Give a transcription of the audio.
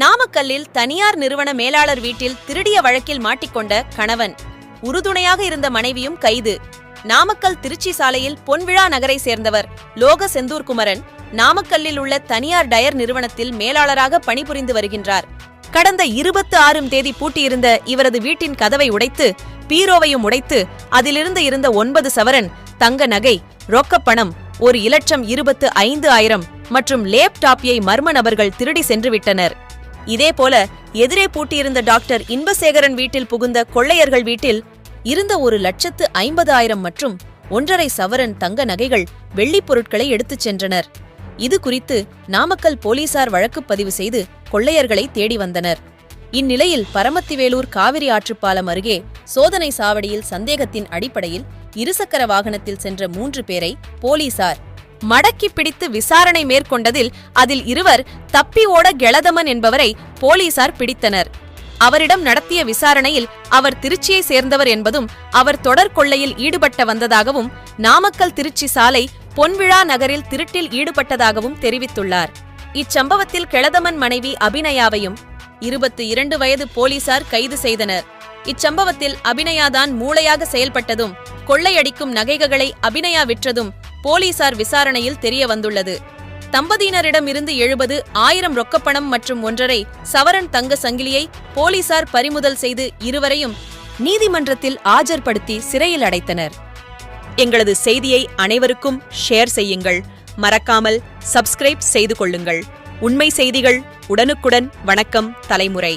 நாமக்கல்லில் தனியார் நிறுவன மேலாளர் வீட்டில் திருடிய வழக்கில் மாட்டிக்கொண்ட கணவன். உறுதுணையாக இருந்த மனைவியும் கைது. நாமக்கல் திருச்சி சாலையில் பொன்விழா நகரை சேர்ந்தவர் லோக செந்தூர் குமரன் நாமக்கல்லில் உள்ள தனியார் டயர் நிறுவனத்தில் மேலாளராக பணிபுரிந்து வருகின்றார். கடந்த இருபத்து ஆறும் தேதி பூட்டியிருந்த இவரது வீட்டின் கதவை உடைத்து பீரோவையும் உடைத்து அதிலிருந்து இருந்த ஒன்பது சவரன் தங்க நகை ரொக்கப்பணம் ஒரு இலட்சம் இருபத்து ஐந்து ஆயிரம் மற்றும் லேப்டாப்பியை மர்ம நபர்கள் திருடி சென்றுவிட்டனர். இதேபோல எதிரே பூட்டியிருந்த டாக்டர் இன்பசேகரன் வீட்டில் புகுந்த கொள்ளையர்கள் வீட்டில் இருந்த ஒரு லட்சத்து ஐம்பது ஆயிரம் மற்றும் ஒன்றரை சவரன் தங்க நகைகள் வெள்ளிப் பொருட்களை எடுத்துச் சென்றனர். இது குறித்து நாமக்கல் போலீசார் வழக்கு பதிவு செய்து கொள்ளையர்களை தேடி வந்தனர். இந்நிலையில் பரமத்திவேலூர் காவிரி ஆற்றுப்பாலம் அருகே சோதனை சாவடியில் சந்தேகத்தின் அடிப்படையில் இருசக்கர வாகனத்தில் சென்ற மூன்று பேரை போலீசார் மடக்கி பிடித்து விசாரணை மேற்கொண்டதில் அதில் இருவர் தப்பி ஓட கெளதமன் என்பவரை போலீசார் பிடித்தனர். அவரிடம் நடத்திய விசாரணையில் அவர் திருச்சியை சேர்ந்தவர் என்பதும் அவர் தொடர் கொள்ளையில் ஈடுபட்ட வந்ததாகவும் நாமக்கல் திருச்சி சாலை பொன்விழா நகரில் திருட்டில் ஈடுபட்டதாகவும் தெரிவித்துள்ளார். இச்சம்பவத்தில் கெளதமன் மனைவி அபிநயாவையும் இருபத்து இரண்டு வயது போலீசார் கைது செய்தனர். இச்சம்பவத்தில் அபிநயாதான் மூளையாக செயல்பட்டதும் கொள்ளையடிக்கும் நகைகளை அபிநயா விற்றதும் போலீசார் விசாரணையில் தெரிய வந்துள்ளது தம்பதியினரிடமிருந்து எழுபது ஆயிரம் ரொக்கப்பணம் மற்றும் ஒன்றரை சவரன் தங்க சங்கிலியை போலீசார் பறிமுதல் செய்து இருவரையும் நீதிமன்றத்தில் ஆஜர்படுத்தி சிறையில் அடைத்தனர். எங்களது செய்தியை அனைவருக்கும் ஷேர் செய்யுங்கள். மறக்காமல் சப்ஸ்கிரைப் செய்து கொள்ளுங்கள். உண்மை செய்திகள் உடனுக்குடன் வணக்கம் தலைமுறை.